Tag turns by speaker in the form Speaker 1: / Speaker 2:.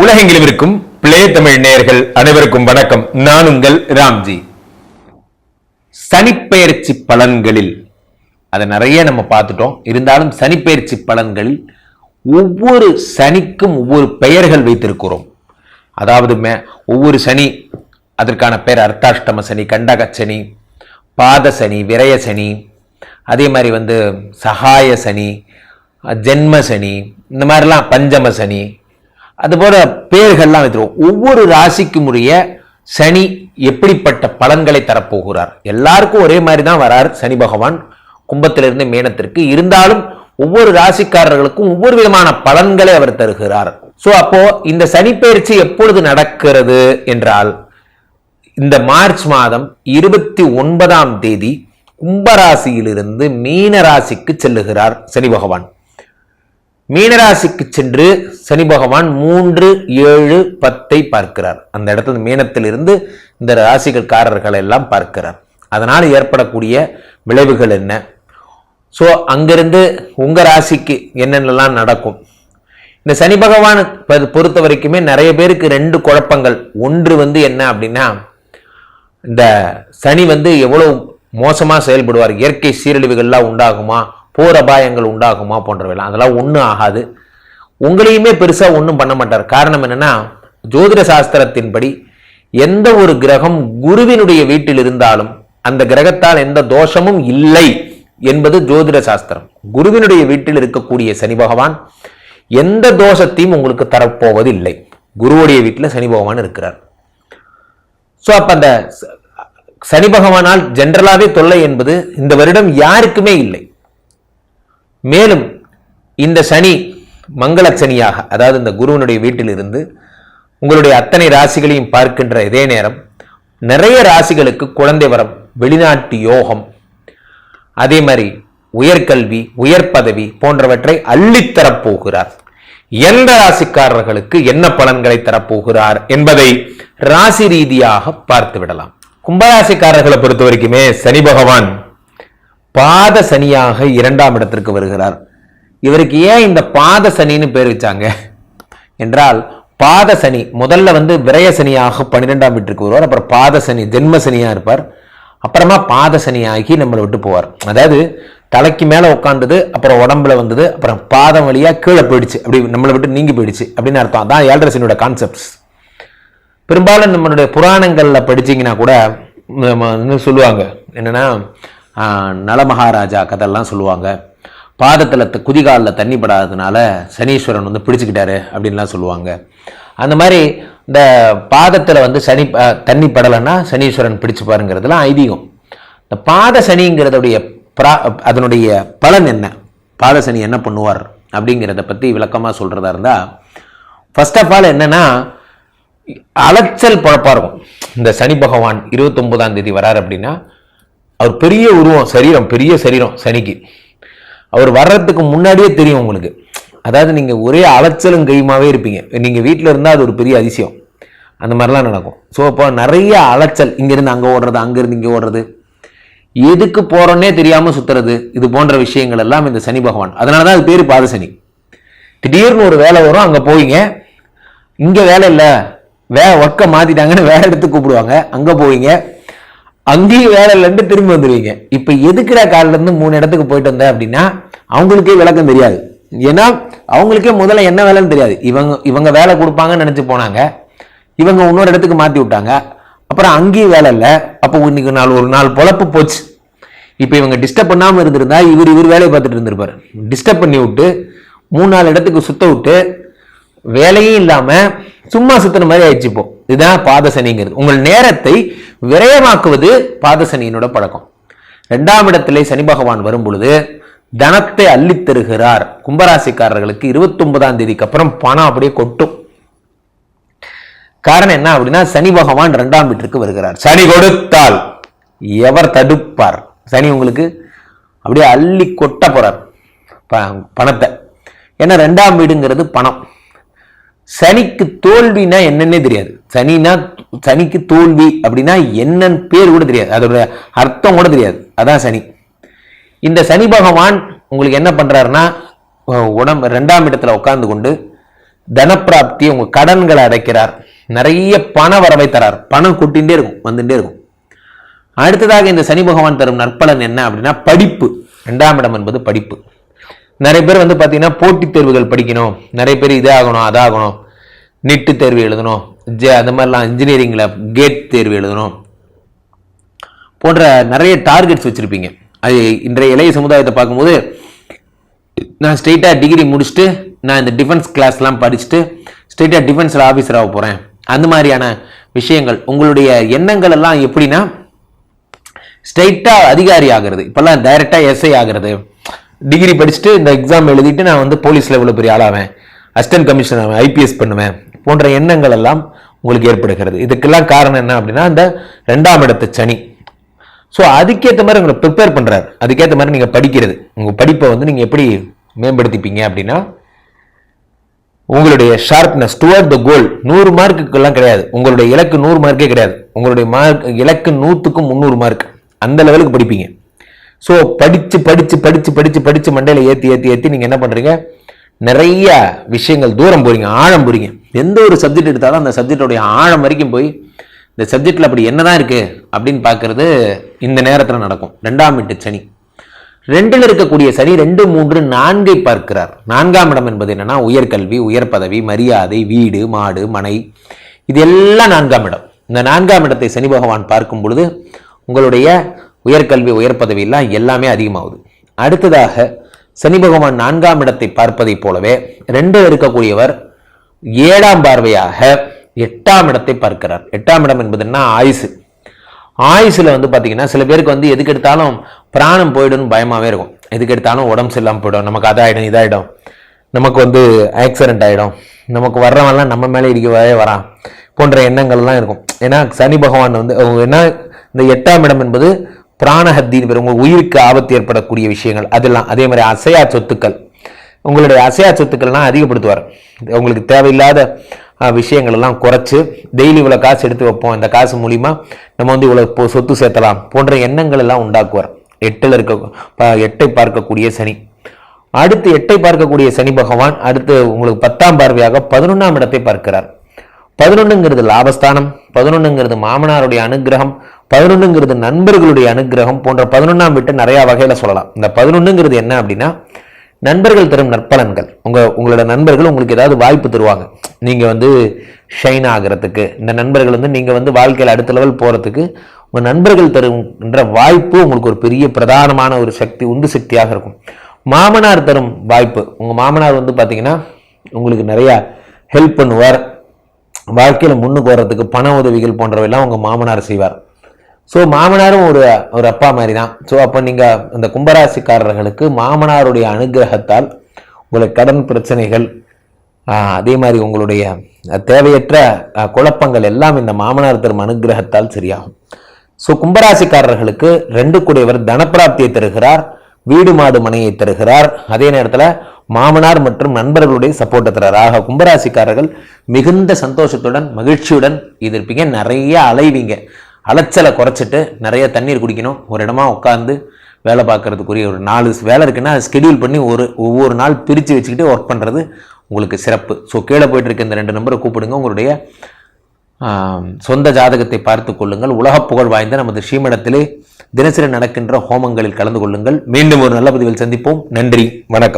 Speaker 1: உலகெங்கிலும் இருக்கும் பிளே தமிழ் நேயர்கள் அனைவருக்கும் வணக்கம். நான் உங்கள் ராம்ஜி. சனிப்பெயர்ச்சி பலன்களில் அதை நிறைய நம்ம பார்த்துட்டோம். இருந்தாலும் சனிப்பெயர்ச்சி பலன்களில் ஒவ்வொரு சனிக்கும் ஒவ்வொரு பெயர்கள் வைத்திருக்கிறோம். அதாவது மே ஒவ்வொரு சனி அதற்கான பெயர் அர்த்தாஷ்டம சனி கண்டக சனி பாத சனி விரய சனி அதே மாதிரி வந்து சகாய சனி ஜென்ம சனி இந்த மாதிரிலாம் பஞ்சம சனி அதுபோல பேர்கள்லாம் வைத்திருவோம். ஒவ்வொரு ராசிக்கும் உரிய சனி எப்படிப்பட்ட பலன்களை தரப்போகிறார்? எல்லாருக்கும் ஒரே மாதிரி தான் வரார் சனி பகவான். கும்பத்திலிருந்து மேனத்திற்கு. இருந்தாலும் ஒவ்வொரு ராசிக்காரர்களுக்கும் ஒவ்வொரு விதமான பலன்களை அவர் தருகிறார். ஸோ அப்போ இந்த சனிப்பெயர்ச்சி எப்பொழுது நடக்கிறது என்றால் இந்த மார்ச் மாதம் இருபத்தி ஒன்பதாம் தேதி கும்பராசியிலிருந்து மீன ராசிக்கு செல்லுகிறார் சனி பகவான். மீனராசிக்கு சென்று சனி பகவான் மூன்று ஏழு பத்தை பார்க்கிறார். அந்த இடத்துல மீனத்திலிருந்து இந்த ராசிகள் எல்லாம் பார்க்கிறார். அதனால் ஏற்படக்கூடிய விளைவுகள் என்ன? ஸோ அங்கிருந்து உங்கள் ராசிக்கு என்னென்னலாம் நடக்கும்? இந்த சனி பகவான் பொறுத்த வரைக்குமே நிறைய பேருக்கு ரெண்டு குழப்பங்கள். ஒன்று வந்து என்ன அப்படின்னா இந்த சனி வந்து எவ்வளோ மோசமாக செயல்படுவார்? இயற்கை சீரழிவுகள்லாம் உண்டாகுமா? போர் அபாயங்கள் உண்டாகுமா போன்றவைலாம் அதெல்லாம் ஒன்றும் ஆகாது. உங்களையுமே பெருசாக ஒன்றும் பண்ண மாட்டார். காரணம் என்னென்னா ஜோதிட சாஸ்திரத்தின்படி எந்த ஒரு கிரகம் குருவினுடைய வீட்டில் இருந்தாலும் அந்த கிரகத்தால் எந்த தோஷமும் இல்லை என்பது ஜோதிட சாஸ்திரம். குருவினுடைய வீட்டில் இருக்கக்கூடிய சனி பகவான் எந்த தோஷத்தையும் உங்களுக்கு தரப்போவது இல்லை குருவுடைய வீட்டில் சனி பகவான் இருக்கிறார். ஸோ அப்போ அந்த சனி பகவானால் ஜென்ரலாகவே தொல்லை என்பது இந்த வருடம் யாருக்குமே இல்லை. மேலும் இந்த சனி மங்கள சனியாக அதாவது இந்த குருவனுடைய வீட்டிலிருந்து உங்களுடைய அத்தனை ராசிகளையும் பார்க்கின்ற இதே நேரம் நிறைய ராசிகளுக்கு குழந்தை வரம் வெளிநாட்டு யோகம் அதே மாதிரி உயர்கல்வி உயர் பதவி போன்றவற்றை அள்ளித்தரப்போகிறார் எந்த ராசிக்காரர்களுக்கு என்ன பலன்களை தரப்போகிறார் என்பதை ராசி ரீதியாக பார்த்து விடலாம் கும்பராசிக்காரர்களை பொறுத்த வரைக்குமே சனி பகவான் பாத சனியாக இரண்டாம் இடத்திற்கு வருகிறார். இவருக்கு ஏன் இந்த பாத சனின்னு பேர் வச்சாங்க? என்றால் பாத சனி முதல்ல வந்து விரய சனியாக பன்னிரெண்டாம் வீட்டுக்கு வருவார். அப்புறம் பாத சனி ஜென்ம சனியாக இருப்பார். அப்புறமா பாத சனியாகி நம்மளை விட்டு போவார். அதாவது தலைக்கு மேலே உட்காந்தது அப்புறம் உடம்புல வந்தது அப்புறம் பாதம் வழியாக கீழே போயிடுச்சு. அப்படி நம்மளை விட்டு நீங்கி போயிடுச்சு. அப்படின்னு அர்த்தம். அதான் ஏழரசனியோட கான்செப்ட்ஸ் பெரும்பாலும் நம்மளுடைய புராணங்களில் படிச்சீங்கன்னா கூட சொல்லுவாங்க. என்னன்னா நலமகாராஜா கதையெல்லாம் சொல்லுவாங்க. பாதத்தில் குதிகாலில் தண்ணி படாததுனால சனீஸ்வரன் வந்து பிடிச்சிக்கிட்டாரு அப்படின்லாம் சொல்லுவாங்க. அந்த மாதிரி இந்த பாதத்தில் வந்து சனி தண்ணி படலைன்னா சனீஸ்வரன் பிடிச்சுப்பாருங்கிறதுலாம் ஐதீகம். இந்த பாத சனிங்கிறதுடைய பிரா அதனுடைய பலன் என்ன? பாத சனி என்ன பண்ணுவார் அப்படிங்கிறத பற்றி விளக்கமாக சொல்கிறதா இருந்தால் ஃபர்ஸ்ட் ஆஃப் ஆல் என்னன்னா அலைச்சல் பழப்பாக இருக்கும் இந்த சனி பகவான் இருபத்தொம்போதாம் தேதி வரார் அப்படின்னா அவர் பெரிய உருவம் சரீரம் பெரிய சரீரம் சனிக்கு. அவர் வர்றதுக்கு முன்னாடியே தெரியும் உங்களுக்கு. அதாவது நீங்கள் ஒரே அலைச்சலும் கையுமாவே இருப்பீங்க. நீங்கள் வீட்டில் இருந்தால் அது ஒரு பெரிய அதிசயம். அந்த மாதிரிலாம் நடக்கும். ஸோ இப்போ நிறைய அலைச்சல். இங்கேருந்து அங்கே ஓடுறது அங்கேருந்து இங்கே ஓடுறது. எதுக்கு போகிறோன்னே தெரியாமல் சுற்றுறது இது போன்ற விஷயங்கள் எல்லாம் இந்த சனி பகவான். அதனால தான் அது பேர் பாத சனி. திடீர்னு ஒரு வேலை வரும் அங்கே போவீங்க. இங்கே வேலை இல்லை. வே ஒர்க்கை மாற்றிட்டாங்கன்னு வேற இடத்துக்கு கூப்பிடுவாங்க. அங்கே போவீங்க. அங்கேயும் வேலை இல்லைன்ட்டு திரும்பி வந்துடுவீங்க இப்போ எதுக்குற காலில இருந்து மூணு இடத்துக்கு போயிட்டு வந்தேன் அப்படின்னா அவங்களுக்கே விளக்கம் தெரியாது. ஏன்னா அவங்களுக்கே முதல்ல என்ன வேலைன்னு தெரியாது. இவங்க இவங்க வேலை கொடுப்பாங்கன்னு நினச்சி போனாங்க. இவங்க இன்னொரு இடத்துக்கு மாற்றி விட்டாங்க. அப்புறம் அங்கேயும் வேலை இல்லை. அப்போ இன்னைக்கு நாள் ஒரு நாள் பொழப்பு போச்சு. இப்போ இவங்க டிஸ்டர்ப் பண்ணாமல் இருந்திருந்தா இவர் இவர் வேலையை பார்த்துட்டு இருந்திருப்பார். டிஸ்டர்ப் பண்ணி விட்டு மூணு நாலு இடத்துக்கு சுத்த விட்டு வேலையும் இல்லாமல் சும்மா சுத்தின மாதிரி ஆயிடுச்சு இப்போ. இதுதான் பாதசனிங்கிறது உங்கள் நேரத்தை விரயமாக்குவது பாதசனியினோட பழக்கம். ரெண்டாம் இடத்திலே சனி பகவான் வரும் பொழுது தனத்தை அள்ளித்தருகிறார் கும்பராசிக்காரர்களுக்கு இருபத்தி ஒன்பதாம் தேதிக்கு அப்புறம் பணம் அப்படியே கொட்டும். காரணம் என்ன அப்படின்னா சனி பகவான் ரெண்டாம் வீட்டிற்கு வருகிறார். சனி கொடுத்தால் எவர் தடுப்பார்? சனி உங்களுக்கு அப்படியே அள்ளி கொட்ட போறார். ப- பணத்தை. ஏன்னா ரெண்டாம் வீடுங்கிறது பணம். சனிக்கு தோல்வினா என்னன்னே தெரியாது. சனினா சனிக்கு தோல்வி அப்படின்னா என்னன்னு பேர் கூட தெரியாது. அதோட அர்த்தம் கூட தெரியாது. அதான் சனி. இந்த சனி பகவான் உங்களுக்கு என்ன பண்றாருன்னா உடம்பு ரெண்டாம் இடத்துல உட்கார்ந்து கொண்டு தனப்பிராப்தி உங்க கடன்களை அடைக்கிறார். நிறைய பண வரவை தரார். பணம் கொட்டிகிட்டே இருக்கும் வந்துட்டே இருக்கும். அடுத்ததாக இந்த சனி பகவான் தரும் நற்பலன் என்ன அப்படின்னா படிப்பு. ரெண்டாம் இடம் என்பது படிப்பு. நிறைய பேர் வந்து பார்த்தீங்கன்னா போட்டித் தேர்வுகள் படிக்கணும். நிறைய பேர் இதாகணும் அதாகணும். நிட்டு தேர்வு எழுதணும். ஜே அந்த மாதிரிலாம் இன்ஜினியரிங்கில் கேட் தேர்வு எழுதணும். போன்ற நிறைய டார்கெட்ஸ் வச்சுருப்பீங்க. அது இன்றைய இளைய சமுதாயத்தை பார்க்கும்போது நான் ஸ்ட்ரெயிட்டாக டிகிரி முடிச்சுட்டு நான் இந்த டிஃபென்ஸ் கிளாஸ்லாம் படிச்சுட்டு ஸ்ட்ரெயிட்டாக டிஃபென்ஸில் ஆஃபீஸர் ஆக போகிறேன் அந்த மாதிரியான விஷயங்கள் உங்களுடைய எண்ணங்கள் எல்லாம் எப்படின்னா ஸ்ட்ரெயிட்டாக அதிகாரி ஆகிறது. இப்போல்லாம் டைரெக்டாக எஸ்ஐ ஆகிறது. டிகிரி படிச்சுட்டு இந்த எக்ஸாம் எழுதிட்டு நான் வந்து போலீஸில் இவ்வளோ பெரிய ஆளாவேன். அசிஸ்டன்ட் கமிஷனர் ஆவேன் ஐபிஎஸ் பண்ணுவேன். போன்ற எண்ணங்கள் எல்லாம் உங்களுக்கு ஏற்படுகிறது. இதுக்கெல்லாம் காரணம் என்ன அப்படின்னா இந்த ரெண்டாம் இடத்து சனி. ஸோ அதுக்கேற்ற மாதிரி உங்களை ப்ரிப்பேர் பண்ணுறாரு அதுக்கேற்ற மாதிரி நீங்கள் படிக்கிறது. உங்கள் படிப்பை வந்து நீங்கள் எப்படி மேம்படுத்திப்பீங்க அப்படின்னா உங்களுடைய ஷார்ப்னஸ் டுவர்ட் த கோல் நூறு மார்க்குக்கெல்லாம் கிடையாது. உங்களுடைய இலக்கு நூறு மார்க்கே கிடையாது. உங்களுடைய மார்க் இலக்கு நூற்றுக்கும் முந்நூறு மார்க். அந்த லெவலுக்கு படிப்பீங்க. ஸோ படித்து படித்து படித்து படித்து படித்து மண்டையில் ஏற்றி ஏற்றி ஏற்றி நீங்கள் என்ன பண்ணுறீங்க நிறைய விஷயங்கள் தூரம் போகிறீங்க ஆழம் போகிறீங்க எந்த ஒரு சப்ஜெக்ட் எடுத்தாலும் அந்த சப்ஜெக்டோடைய ஆழம் வரைக்கும் போய் இந்த சப்ஜெக்டில் அப்படி என்னதான் இருக்குது அப்படின்னு பார்க்குறது இந்த நேரத்தில் நடக்கும். ரெண்டாம் வீட்டு சனி. ரெண்டில் இருக்கக்கூடிய சனி ரெண்டு மூன்று நான்கை பார்க்கிறார். நான்காம் இடம் என்பது என்னன்னா உயர்கல்வி உயர் பதவி மரியாதை வீடு மாடு மனை. இது எல்லாம் நான்காம் இடம். இந்த நான்காம் இடத்தை சனி பகவான் பார்க்கும் பொழுது உங்களுடைய உயர்கல்வி உயர் பதவியெல்லாம் எல்லாமே அதிகமாகுது. அடுத்ததாக சனி பகவான் நான்காம் இடத்தை பார்ப்பதைப் போலவே ரெண்டு இருக்கக்கூடியவர் ஏழாம் பார்வையாக எட்டாம் இடத்தை பார்க்கிறார். எட்டாம் இடம் என்பது என்ன? ஆயுசு. ஆயுசில் வந்து பார்த்தீங்கன்னா சில பேருக்கு வந்து எதுக்கு எடுத்தாலும் பிராணம் போயிடும்னு பயமாகவே இருக்கும். எதுக்கு எடுத்தாலும் உடம்பு சரியில்லாமல் போயிடும். நமக்கு அதாயிடும் இதாயிடும். நமக்கு வந்து ஆக்சிடென்ட் ஆகிடும் நமக்கு வர்றவன்லாம் நம்ம மேலே இடிக்கவே வரான். போன்ற எண்ணங்கள்லாம் இருக்கும். ஏன்னா சனி பகவான் வந்து அவங்க என்ன இந்த எட்டாம் இடம் என்பது பிராணஹத்தின்னு பேர். உங்கள் உயிருக்கு ஆபத்து ஏற்படக்கூடிய விஷயங்கள். அதெல்லாம் அதே மாதிரி அசையா சொத்துக்கள். உங்களுடைய அசையா சொத்துக்கள்லாம் அதிகப்படுத்துவார். உங்களுக்கு தேவையில்லாத விஷயங்களெல்லாம் விஷயங்கள் எல்லாம் டெய்லி இவ்வளோ காசு எடுத்து வைப்போம். இந்த காசு மூலிமா நம்ம வந்து இவ்வளோ சொத்து சேர்த்தலாம் போன்ற எண்ணங்கள் எல்லாம் உண்டாக்குவார். எட்டில் இருக்க எட்டை பார்க்கக்கூடிய சனி. அடுத்து எட்டை பார்க்கக்கூடிய சனி பகவான் அடுத்து உங்களுக்கு பத்தாம் பார்வையாக பதினொன்றாம் இடத்தை பார்க்கிறார். பதினொன்றுங்கிறது லாபஸ்தானம் பதினொன்றுங்கிறது மாமனாருடைய அனுகிரகம் பதினொன்றுங்கிறது நண்பர்களுடைய அனுகிரகம் போன்ற பதினொன்றாம் வீட்டை நிறையா வகையில் சொல்லலாம். இந்த பதினொன்றுங்கிறது என்ன அப்படின்னா நண்பர்கள் தரும் நற்பலன்கள். உங்கள் உங்களோட நண்பர்கள் உங்களுக்கு ஏதாவது வாய்ப்பு தருவாங்க. நீங்கள் வந்து ஷைன் ஆகிறதுக்கு இந்த நண்பர்கள் வந்து நீங்கள் வந்து வாழ்க்கையில் அடுத்த லெவல் போகிறதுக்கு உங்கள் நண்பர்கள் தருகின்ற வாய்ப்பு உங்களுக்கு ஒரு பெரிய பிரதானமான ஒரு சக்தி உந்து சக்தியாக இருக்கும். மாமனார் தரும் வாய்ப்பு. உங்கள் மாமனார் வந்து பார்த்தீங்கன்னா உங்களுக்கு நிறையா ஹெல்ப் பண்ணுவார். வாழ்க்கையில் முன்னுக்கு வர்றதுக்கு பண உதவிகள் போன்றவையெல்லாம் உங்கள் மாமனார் செய்வார். ஸோ மாமனாரும் ஒரு ஒரு அப்பா மாதிரி தான் ஸோ அப்போ நீங்கள் இந்த கும்பராசிக்காரர்களுக்கு மாமனாருடைய அனுகிரகத்தால் உங்களுக்கு கடன் பிரச்சனைகள் ஆஹ், அதே மாதிரி உங்களுடைய தேவையற்ற குழப்பங்கள் எல்லாம் இந்த மாமனார் தரும் அனுகிரகத்தால் சரியாகும். ஸோ கும்பராசிக்காரர்களுக்கு ரெண்டு கூடியவர் தனப்பிராப்தியை தருகிறார் வீடு மாடு மனையை தருகிறார். அதே நேரத்தில் மாமனார் மற்றும் நண்பர்களுடைய சப்போர்ட்டை தரார் ஆக கும்பராசிக்காரர்கள் மிகுந்த சந்தோஷத்துடன் மகிழ்ச்சியுடன் இது இருப்பீங்க நிறைய அலைவீங்க. அலைச்சலை குறைச்சிட்டு நிறைய தண்ணீர் குடிக்கணும். ஒரு இடமா உட்காந்து வேலை பார்க்கறதுக்குரிய ஒரு நாலு வேலை இருக்குன்னா ஸ்கெடியூல் பண்ணி ஒரு ஒவ்வொரு நாள் பிரித்து வச்சுக்கிட்டு ஒர்க் பண்ணுறது உங்களுக்கு சிறப்பு. ஸோ கீழே போயிட்டு இருக்க இந்த ரெண்டு நம்பரை கூப்பிடுங்க. உங்களுடைய சொந்த ஜாதகத்தை பார்த்து கொள்ளுங்கள். உலக புகழ் வாய்ந்த நமது ஸ்ரீமடத்திலே தினசரி நடக்கின்ற ஹோமங்களில் கலந்து கொள்ளுங்கள். மீண்டும் ஒரு நல்ல பதிவில் சந்திப்போம். நன்றி. வணக்கம்.